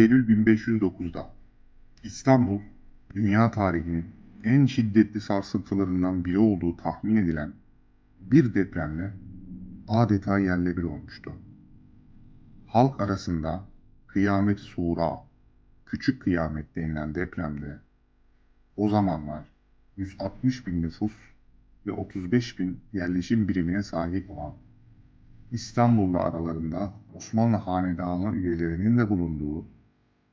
Eylül 1509'da İstanbul, dünya tarihinin en şiddetli sarsıntılarından biri olduğu tahmin edilen bir depremle adeta yerle bir olmuştu. Halk arasında kıyamet suğra, küçük kıyamet denilen depremde o zamanlar 160 bin nüfus ve 35 bin yerleşim birimine sahip olan İstanbul'da aralarında Osmanlı Hanedanı üyelerinin de bulunduğu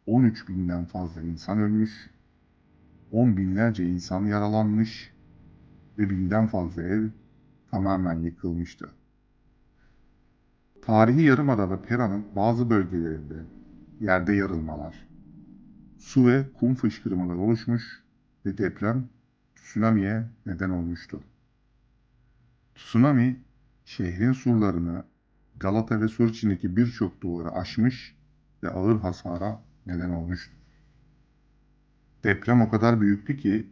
13 binden fazla insan ölmüş, 10 binlerce insan yaralanmış ve binden fazla ev tamamen yıkılmıştı. Tarihi Yarımada'da Pera'nın bazı bölgelerinde yerde yarılmalar, su ve kum fışkırmaları oluşmuş ve deprem tsunami'ye neden olmuştu. Tsunami, şehrin surlarını, Galata ve Suriçi'ndeki birçok duvarı aşmış ve ağır hasara neden olmuştu. Deprem o kadar büyüktü ki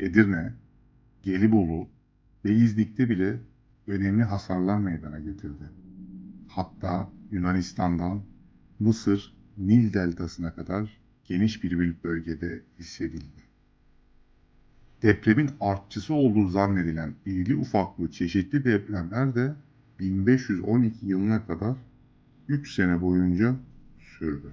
Edirne, Gelibolu ve İznik'te bile önemli hasarlar meydana getirdi. Hatta Yunanistan'dan Mısır, Nil deltasına kadar geniş bir bölgede hissedildi. Depremin artçısı olduğu zannedilen irili ufaklı çeşitli depremler de 1512 yılına kadar 3 sene boyunca sürdü.